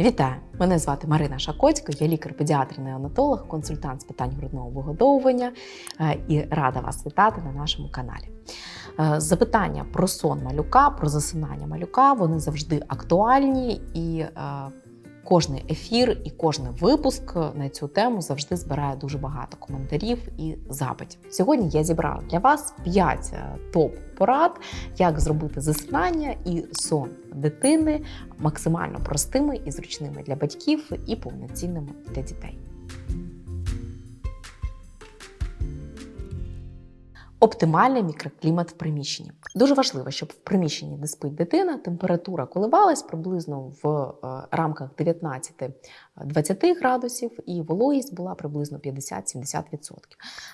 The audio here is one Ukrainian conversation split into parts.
Вітаю! Мене звати Марина Шакоцька, я лікар-педіатр-неонатолог, консультант з питань грудного вигодовування е, і рада вас вітати на нашому каналі. Е, Запитання про сон малюка, про засинання малюка вони завжди актуальні і е, кожний ефір і кожний випуск на цю тему завжди збирає дуже багато коментарів і запитів. Сьогодні я зібрала для вас 5 топ-порад, як зробити засинання і сон дитини максимально простими і зручними для батьків і повноцінними для дітей. Оптимальний мікроклімат в приміщенні. Дуже важливо, щоб в приміщенні, де спить дитина, температура коливалась приблизно в е, рамках 19 20 градусів, і вологість була приблизно 50-70%.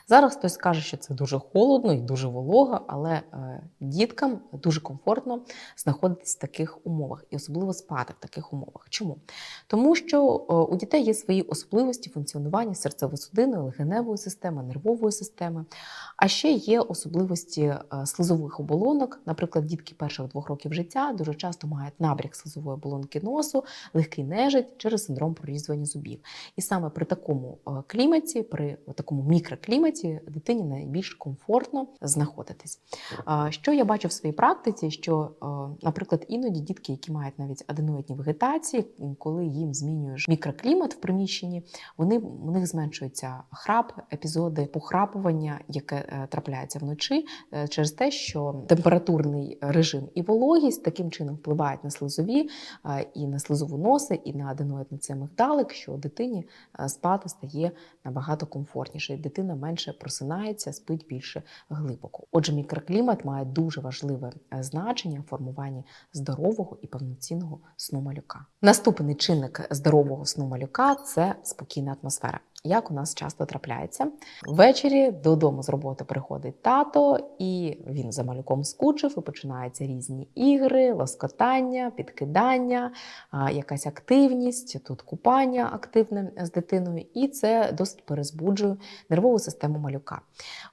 Зараз хтось скаже, що це дуже холодно і дуже волого, але е, діткам дуже комфортно знаходитись в таких умовах і особливо спати в таких умовах. Чому? Тому що е, у дітей є свої особливості функціонування серцево-судинної, легеневої системи, нервової системи, а ще є особливості е, слизових оболонок. Наприклад, дітки перших двох років життя дуже часто мають набряк слизової оболонки носу, легкий нежить через синдром прорізання прорізування зубів. І саме при такому е, кліматі, при такому мікрокліматі, дитині найбільш комфортно знаходитись. Що я бачу в своїй практиці, що, е, наприклад, іноді дітки, які мають навіть аденоїдні вегетації, коли їм змінюєш мікроклімат в приміщенні, вони у них зменшується храп, епізоди похрапування, яке е, трапляється вночі, через те, що температурний режим і вологість таким чином впливають на слизові і на слизову носи, і на аденоїдний цей мигдалик, що дитині е, спати стає набагато комфортніше, і дитина менше просинається, спить більше глибоко. Отже, мікроклімат має дуже важливе е, значення в формуванні здорового і повноцінного сну малюка. Наступний чинник здорового сну малюка це спокійна атмосфера. Як у нас часто трапляється, ввечері додому з роботи приходить тато, і він за малюком скучив, і починаються різні ігри, лоскотання, підкидання, якась активність, тут купання активне з дитиною, і це досить перезбуджує нервову систему малюка.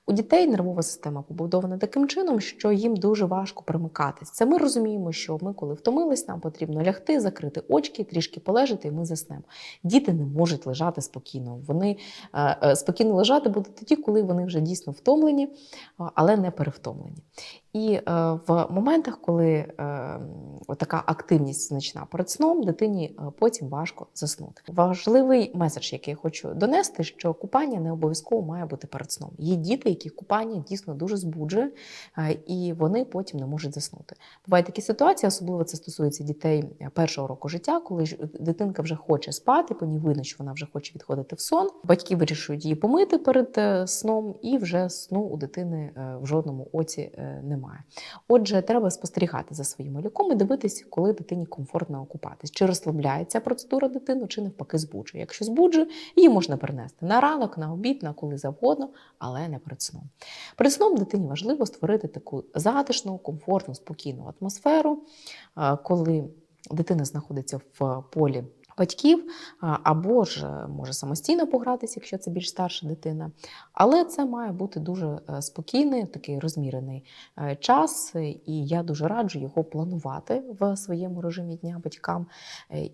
У дітей нервова система побудована таким чином, що їм дуже важко примикатись. Це ми розуміємо, що ми, коли втомились, нам потрібно лягти, закрити очки, трішки полежати, і ми заснемо. Діти не можуть лежати спокійно. Вони е, е, спокійно лежати будуть тоді, коли вони вже дійсно втомлені, але не перевтомлені. І е, в моментах, коли е, така активність значна перед сном, дитині е, потім важко заснути. Важливий меседж, який я хочу донести, що купання не обов'язково має бути перед сном. Є діти, які купання дійсно дуже збуджує, е, і вони потім не можуть заснути. Бувають такі ситуації, особливо це стосується дітей першого року життя, коли дитинка вже хоче спати, по ній видно, що вона вже хоче відходити в сон. Батьки вирішують її помити перед е, сном, і вже сну у дитини е, в жодному оці е, немає. Отже, треба спостерігати за своїм малюком і дивитися, коли дитині комфортно окупатись, чи розслабляється процедура дитину, чи навпаки збуджує. Якщо збуджує, її можна перенести на ранок, на обід, на коли завгодно, але не перед сном. Перед сном дитині важливо створити таку затишну, комфортну, спокійну атмосферу, коли дитина знаходиться в полі. Батьків або ж е, може самостійно погратися, якщо це більш старша дитина. Але це має бути дуже е, спокійний, такий розмірений е, час, і я дуже раджу його планувати в своєму режимі дня батькам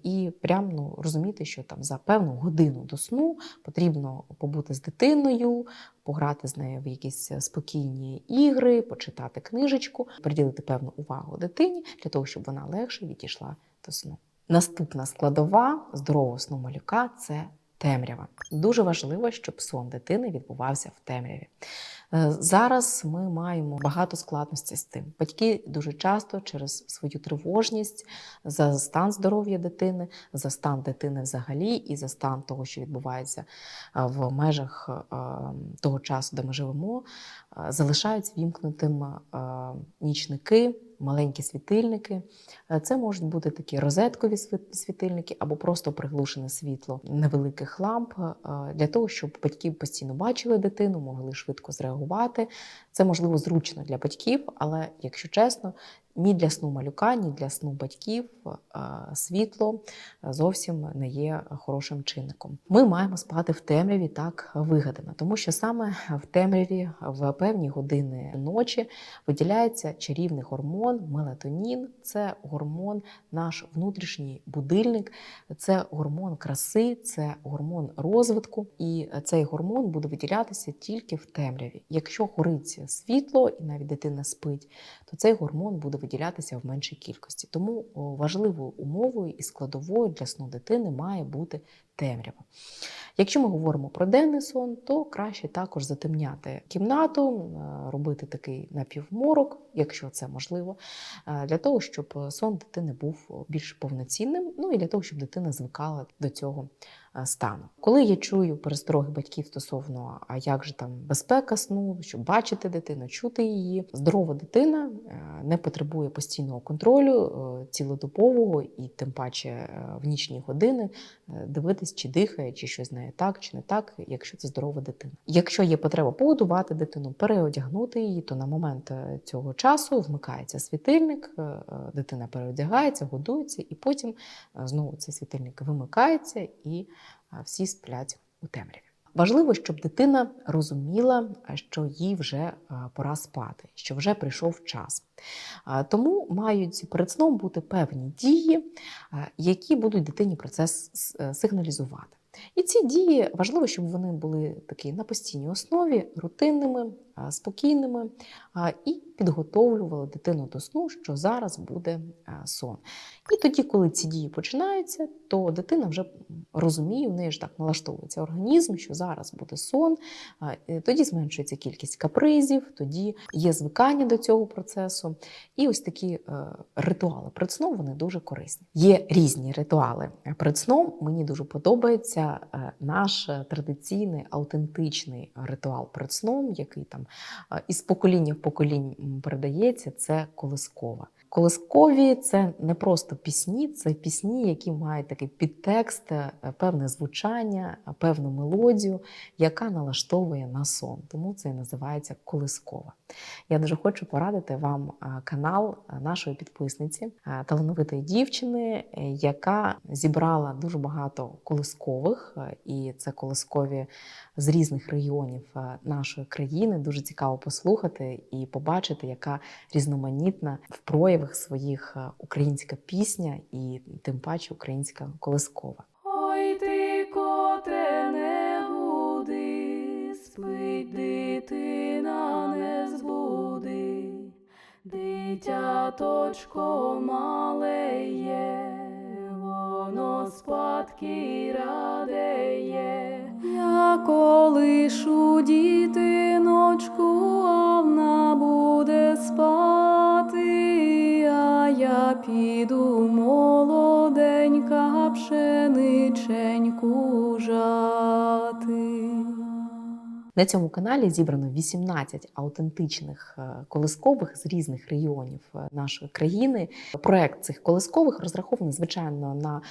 і прям ну, розуміти, що там за певну годину до сну потрібно побути з дитиною, пограти з нею в якісь спокійні ігри, почитати книжечку, приділити певну увагу дитині для того, щоб вона легше відійшла до сну. Наступна складова здорового сну малюка це темрява. Дуже важливо, щоб сон дитини відбувався в темряві. Е, Зараз ми маємо багато складностей з тим. Батьки дуже часто через свою тривожність за стан здоров'я дитини, за стан дитини взагалі, і за стан того, що відбувається е, в межах е, того часу, де ми живемо, залишають вімкнутим е, нічники. Маленькі світильники. Е, Це можуть бути такі розеткові світ- світильники або просто приглушене світло невеликих ламп е, для того, щоб батьки постійно бачили дитину, могли швидко зреагувати. Це можливо зручно для батьків, але якщо чесно, ні для сну малюка, ні для сну батьків е, світло зовсім не є хорошим чинником. Ми маємо спати в темряві так вигадано, тому що саме в темряві в певні години ночі виділяється чарівний гормон мелатонін. Це гормон, наш внутрішній будильник, це гормон краси, це гормон розвитку, і цей гормон буде виділятися тільки в темряві. Якщо горить світло і навіть дитина спить, то цей гормон буде виділятися в меншій кількості. Тому важливою умовою і складовою для сну дитини має бути темрява. Якщо ми говоримо про денний сон, то краще також затемняти кімнату, е, робити такий напівморок, якщо це можливо, е, для того, щоб сон дитини був більш повноцінним, ну і для того, щоб дитина звикала до цього е, стану. Коли я чую перестороги батьків стосовно, а як же там безпека сну, щоб бачити дитину, чути її, здорова дитина не потребує постійного контролю цілодобового і тим паче в нічні години дивитись, чи дихає, чи щось з нею так, чи не так, якщо це здорова дитина. Якщо є потреба погодувати дитину, переодягнути її, то на момент е, цього часу вмикається світильник, е, е, дитина переодягається, годується, і потім знову цей світильник вимикається і всі сплять у темряві. Важливо, щоб дитина розуміла, що їй вже пора спати, що вже прийшов час. Тому мають перед сном бути певні дії, які будуть дитині процес сигналізувати. І ці дії важливо, щоб вони були такі на постійній основі, рутинними, спокійними і підготовлювали дитину до сну, що зараз буде сон. І тоді, коли ці дії починаються, то дитина вже розуміє, в неї ж так налаштовується організм, що зараз буде сон, тоді зменшується кількість капризів, тоді є звикання до цього процесу. І ось такі е, ритуали перед сном вони дуже корисні. Є різні ритуали перед сном. Мені дуже подобається е, наш традиційний аутентичний ритуал перед сном, який там е, із покоління в поколінь передається, це колискова. Колискові це не просто пісні, це пісні, які мають такий підтекст, е, певне звучання, певну мелодію, яка налаштовує на сон. Тому це і називається колискова. Я дуже хочу порадити вам е, канал е, нашої підписниці, талановитої дівчини, яка зібрала дуже багато колискових, і це колискові з різних регіонів нашої країни. Дуже цікаво послухати і побачити, яка різноманітна в проявах своїх українська пісня і тим паче українська колискова. Ой ти, коте, не гуди, спить дитина, не збуди, дитяточко мале є, воно спадки радеє, я колишу дітиночку, а вона буде спати, я піду молоденька пшениченьку жати. На цьому каналі зібрано 18 аутентичних е, колискових з різних регіонів е, нашої країни. Проект цих колискових розрахований, звичайно, на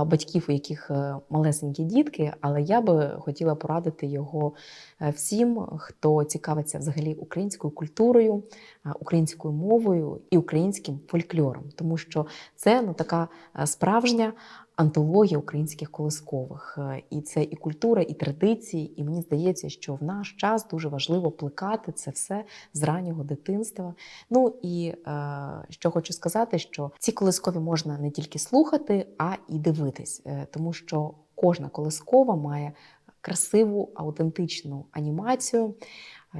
е, батьків, у яких малесенькі дітки, але я би хотіла порадити його всім, хто цікавиться взагалі українською культурою, українською мовою і українським фольклором, тому що це ну, така справжня антологія українських колискових. Е, і це і культура, і традиції. І мені здається, що в наш час дуже важливо плекати це все з раннього дитинства. Ну і е, що хочу сказати, що ці колискові можна не тільки слухати, а і дивитись, е, тому що кожна колискова має красиву аутентичну анімацію,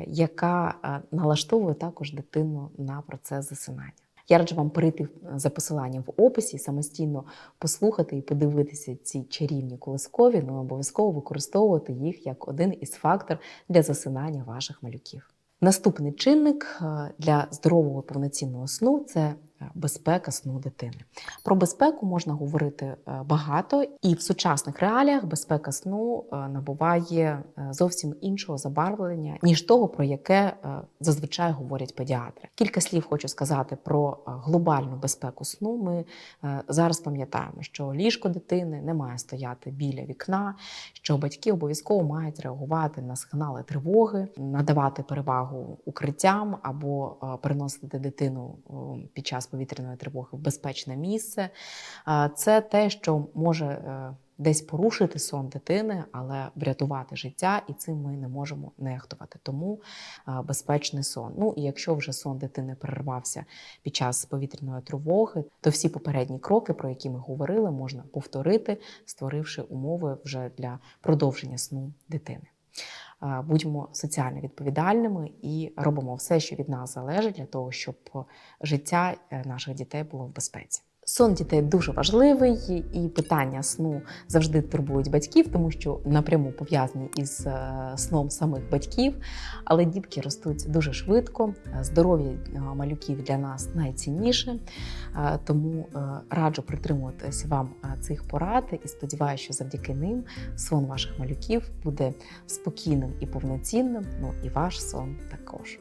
яка налаштовує також дитину на процес засинання. Я раджу вам перейти за посиланням в описі, самостійно послухати і подивитися ці чарівні колискові, ну обов'язково використовувати їх як один із факторів для засинання ваших малюків. Наступний чинник е, для здорового повноцінного сну це е, безпека сну дитини. Про безпеку можна говорити е, багато, і в сучасних реаліях безпека сну е, набуває е, зовсім іншого забарвлення, ніж того, про яке е, зазвичай говорять педіатри. Кілька слів хочу сказати про е, глобальну безпеку сну. Ми е, зараз пам'ятаємо, що ліжко дитини не має стояти біля вікна, що батьки обов'язково мають реагувати на сигнали тривоги, надавати перевагу укриттям або е, переносити дитину е, під час повітряної тривоги в безпечне місце. Це те, що може е, десь порушити сон дитини, але врятувати життя, і цим ми не можемо нехтувати. Тому безпечний сон. Ну і якщо вже сон дитини перервався під час повітряної тривоги, то всі попередні кроки, про які ми говорили, можна повторити, створивши умови вже для продовження сну дитини. Будьмо соціально відповідальними і робимо все, що від нас залежить, для того, щоб життя е, наших дітей було в безпеці. Сон дітей дуже важливий, і питання сну завжди турбують батьків, тому що напряму пов'язані із е, сном самих батьків. Але дітки ростуть дуже швидко. Е, Здоров'я е, малюків для нас найцінніше. Тому раджу притримуватися вам цих порад і сподіваюся, що завдяки ним сон ваших малюків буде спокійним і повноцінним. Ну і ваш сон також.